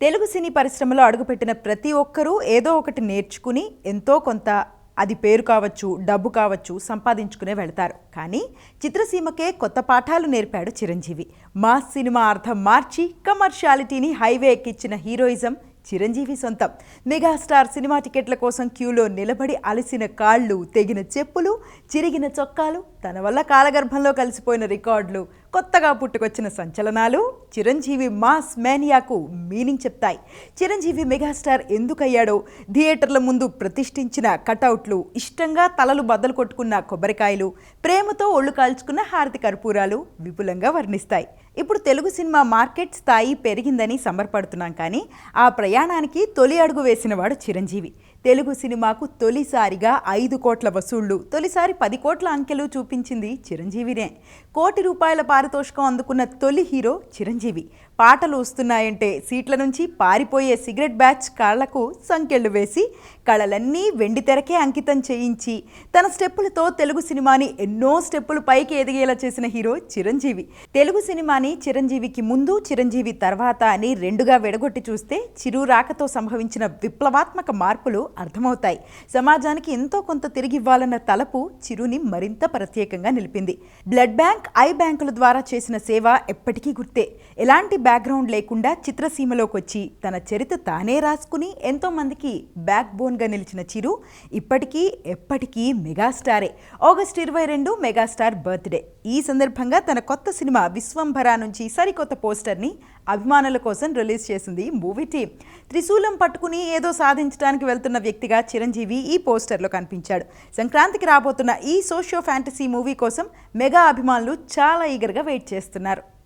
తెలుగు సినీ పరిశ్రమలో అడుగుపెట్టిన ప్రతి ఒక్కరూ ఏదో ఒకటి నేర్చుకుని ఎంతో కొంత అది పేరు కావచ్చు డబ్బు కావచ్చు సంపాదించుకునే వెళ్తారు. కానీ చిత్రసీమకే కొత్త పాఠాలు నేర్పాడు చిరంజీవి. మాస్ సినిమా అర్థం మార్చి కమర్షియాలిటీని హైవే ఎక్కించిన హీరోయిజం చిరంజీవి సొంతం. మెగాస్టార్ సినిమా టికెట్ల కోసం క్యూలో నిలబడి అలసిన కాళ్ళు తెగిన చెప్పులు చిరిగిన చొక్కాలు తన వల్ల కాలగర్భంలో కలిసిపోయిన రికార్డులు కొత్తగా పుట్టుకొచ్చిన సంచలనాలు చిరంజీవి మాస్ మేనియాకు మీనింగ్ చెప్తాయి. చిరంజీవి మెగాస్టార్ ఎందుకయ్యాడో థియేటర్ల ముందు ప్రతిష్ఠించిన కటౌట్లు ఇష్టంగా తలలు బద్దలు కొట్టుకున్న కొబ్బరికాయలు ప్రేమతో ఒళ్ళు కాల్చుకున్న హారతి కర్పూరాలు విపులంగా వర్ణిస్తాయి. ఇప్పుడు తెలుగు సినిమా మార్కెట్ స్థాయి పెరిగిందని సంబరపడుతున్నాం కానీ ఆ ప్రయాణానికి తొలి అడుగు వేసినవాడు చిరంజీవి. తెలుగు సినిమాకు తొలిసారిగా ఐదు కోట్ల వసూళ్ళు తొలిసారి పది కోట్ల అంకెలు చూపించింది చిరంజీవినే. కోటి రూపాయల పారితోషికం అందుకున్న తొలి హీరో చిరంజీవి. పాటలు వస్తున్నాయంటే సీట్ల నుంచి పారిపోయే సిగరెట్ బ్యాచ్ కాళ్ళకు సంకెళ్ళు వేసి కళలన్నీ వెండి తెరకే అంకితం చేయించి తన స్టెప్పులతో తెలుగు సినిమాని ఎన్నో స్టెప్పులు పైకి ఎదిగేలా చేసిన హీరో చిరంజీవి. తెలుగు సినిమాని చిరంజీవికి ముందు చిరంజీవి తర్వాత అని రెండుగా విడగొట్టి చూస్తే చిరు రాకతో సంభవించిన విప్లవాత్మక మార్పులు అర్థమవుతాయి. సమాజానికి ఎంతో కొంత తిరిగివ్వాలన్న తలపు చిరుని మరింత ప్రత్యేకంగా నిలిపింది. బ్లడ్ బ్యాంక్ ఐ బ్యాంకుల ద్వారా చేసిన సేవ ఎప్పటికీ గుర్తే. ఎలాంటి బ్యాక్గ్రౌండ్ లేకుండా చిత్రసీమలోకి వచ్చి తన చరిత్ర తానే రాసుకుని ఎంతోమందికి బ్యాక్ బోన్గా నిలిచిన చిరు ఇప్పటికీ ఎప్పటికీ మెగాస్టారే. ఆగస్ట్ ఇరవై రెండు మెగాస్టార్ బర్త్డే. ఈ సందర్భంగా తన కొత్త సినిమా విశ్వంభర నుంచి సరికొత్త పోస్టర్ని అభిమానుల కోసం రిలీజ్ చేసింది మూవీ టీం త్రిశూలం పట్టుకుని ఏదో సాధించడానికి వెళ్తున్న వ్యక్తిగా చిరంజీవి ఈ పోస్టర్లో కనిపించాడు. సంక్రాంతికి రాబోతున్న ఈ సోషియో ఫ్యాంటసీ మూవీ కోసం మెగా అభిమానులు చాలా ఈగర్గా వెయిట్ చేస్తున్నారు.